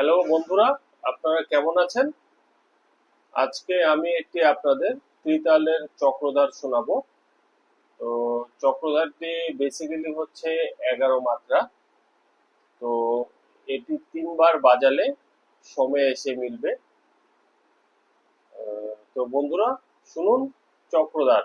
Hello বন্ধুরা, আপনারা কেমন আছেন? আজকে আমি একটি আপনাদের ত্রিতালের চক্রধার শোনাবো। তো চক্রধারটি বেসিক্যালি হচ্ছে এগারো মাত্রা। তো এটি তিনবার বাজালে সময় এসে মিলবে। তো বন্ধুরা, শুনুন চক্রধার।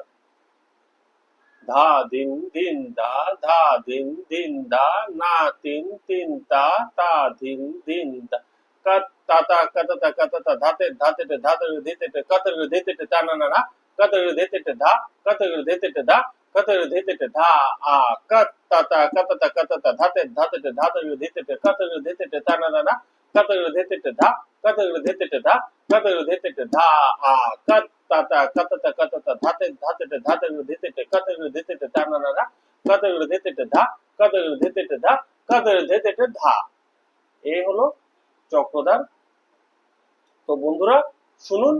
धा दिन दिन दा धा दिन दिन दा ना तिन तिन ता ता दिन दिन दा कत ता ता कत ता कत ता धाते धाते ते धातर धीते ते रे धेते ते ता ना ना ना कत रे धेते ते धा कत रे धेते ते धा कत रे धेते ते धा आ कत ता ता कत ता कत ता धाते धाते ते धातर धीते ते रे धेते ते ता ना ना ना कत रे धेते ते धा कत रे धेते ते धा कत रे धेते ते धा आ कत কত কাতাতে কাতাতে ধাতে, ধাতেটে ধাতে ধেতেটে ধেতেটে ধেতে তে তা না না না কত ধা কত ধেতেটে ধা কত ধেতেটে ধা। এই হলো চক্রধার। তো বন্ধুরা, শুনুন।